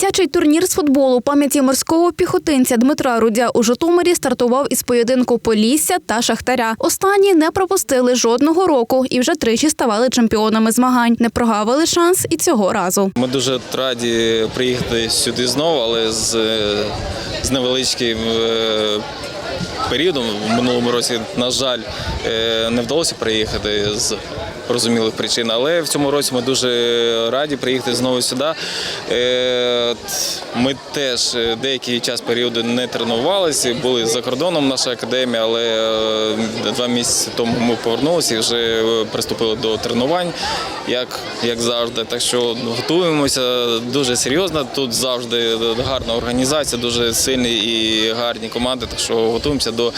Жіночий турнір з футболу пам'яті морського піхотинця Дмитра Рудя у Житомирі стартував із поєдинку Полісся та Шахтаря. Останні не пропустили жодного року і вже тричі ставали чемпіонами змагань. Не прогавили шанс і цього разу. Ми дуже раді приїхати сюди знову, але з, з невеличким е, періодом в минулому році, на жаль, е, не вдалося приїхати з розумілих причин. Але в цьому році ми дуже раді приїхати знову сюди. Е, Ми теж е, деякий час періоду не тренувалися, були за кордоном наша академія, але е, два місяці тому ми повернулися і вже приступили до тренувань, як, як завжди. Так що готуємося дуже серйозно. Тут завжди гарна організація, дуже сильні і гарні команди. Так що готуємося до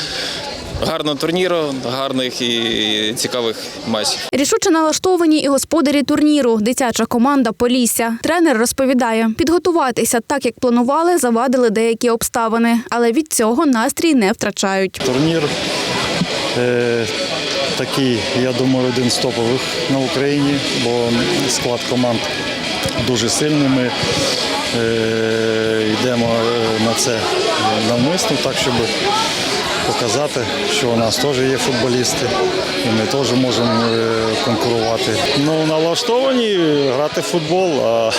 гарного турніру, гарних і цікавих матчів. Рішуче налаштовані і господарі турніру. Дитяча команда Полісся. Тренер розповідає, підготуватися так, як планували, завадили деякі обставини, але від цього настрій не втрачають. Турнір е, такий, я думаю, один з топових на Україні, бо склад команд дуже сильний. Ми е, йдемо е, на це навмисно, так щоб показати, що у нас теж є футболісти, і ми теж можемо е, конкурувати. Ну, налаштовані грати в футбол, а,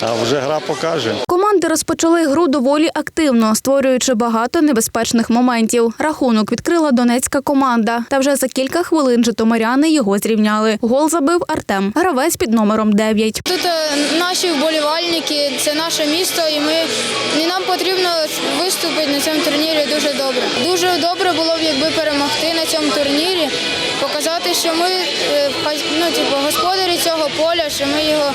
а вже гра покаже. Команди розпочали гру доволі активно, створюючи багато небезпечних моментів. Рахунок відкрила донецька команда. Та вже за кілька хвилин житомиряни його зрівняли. Гол забив Артем, гравець під номером 9. Тут е, наші вболівальники, це наше місто, і ми і нам потрібно виступити на цьому турнірі дуже добре. Дуже добре було б, якби перемогти на цьому турнірі, показати, що ми е, ну, типу, господарі цього поля, що ми його,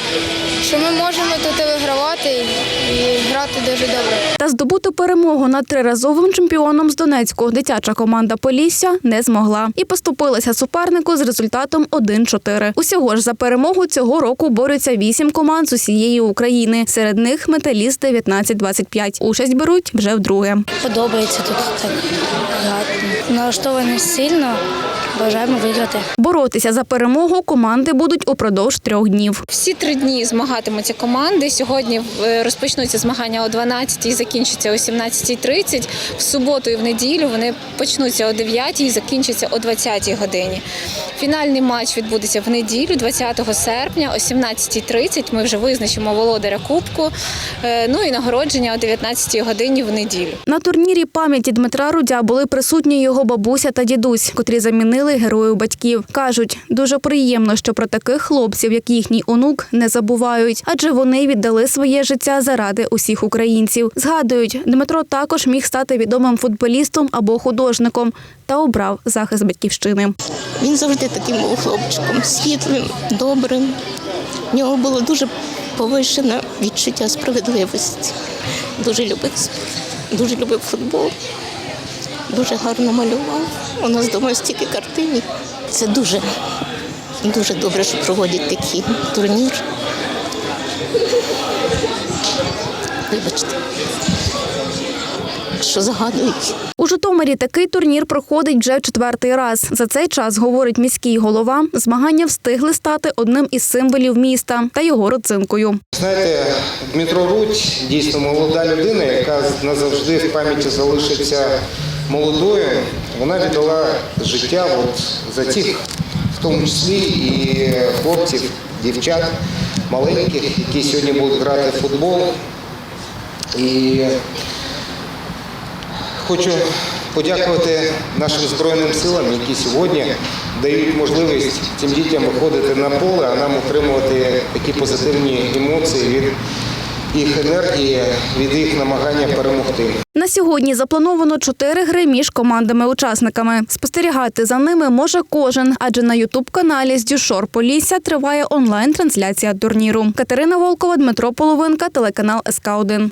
що ми можемо тут вигравати і грати дуже добре. Та здобути перемогу над триразовим чемпіоном з Донецьку дитяча команда Полісся не змогла і поступилася супернику з результатом 1-4. Усього ж за перемогу цього року борються вісім команд з усієї України. Серед них металіст 19-25. Участь беруть вже вдруге. Подобається тут так гарно. Налаштовані сильно, бажаємо виграти. Боротися за перемогу команди будуть упродовж трьох днів. Всі три дні змагатимуться команди. Сьогодні е, розпочнуться змагання о 12 і закінчаться о 17.30. В суботу і в неділю вони почнуться о 9 і закінчаться о 20 годині. Фінальний матч відбудеться в неділю, 20 серпня, о 17.30. Ми вже визначимо володаря кубку. Е, Ну і нагородження о 19 годині в неділю. На турнірі пам'яті Дмитра Рудя були присутні його бабуся та дідусь, котрі замінили героїв батьків. Кажуть, дуже приємно, що про таких хлопців, як їхній онук, не забувають, адже вони віддали своє життя заради усіх українців. Згадують, Дмитро також міг стати відомим футболістом або художником та обрав захист батьківщини. Він завжди таким був хлопчиком, світлим, добрим. В нього було дуже повищене відчуття справедливості. Дуже любив дуже любив футбол, дуже гарно малював. У нас вдома стільки картин. Це дуже, дуже добре, що проводять такий турнір. Вибачте, що загадують. У Житомирі такий турнір проходить вже четвертий раз. За цей час, говорить міський голова, змагання встигли стати одним із символів міста та його родзинкою. Знаєте, Дмитро Рудь дійсно молода людина, яка назавжди в пам'яті залишиться молодою. Вона віддала життя от за цих, в тому числі і хлопців, дівчат маленьких, які сьогодні будуть грати в футбол. І хочу подякувати нашим Збройним силам, які сьогодні дають можливість цим дітям виходити на поле, а нам отримувати такі позитивні емоції від їх енергії, від їх намагання перемогти. На сьогодні заплановано чотири гри між командами-учасниками. Спостерігати за ними може кожен, адже на ютуб-каналі з Дюшор Полісся триває онлайн-трансляція турніру. Катерина Волкова, Дмитро Половинка, телеканал СК 1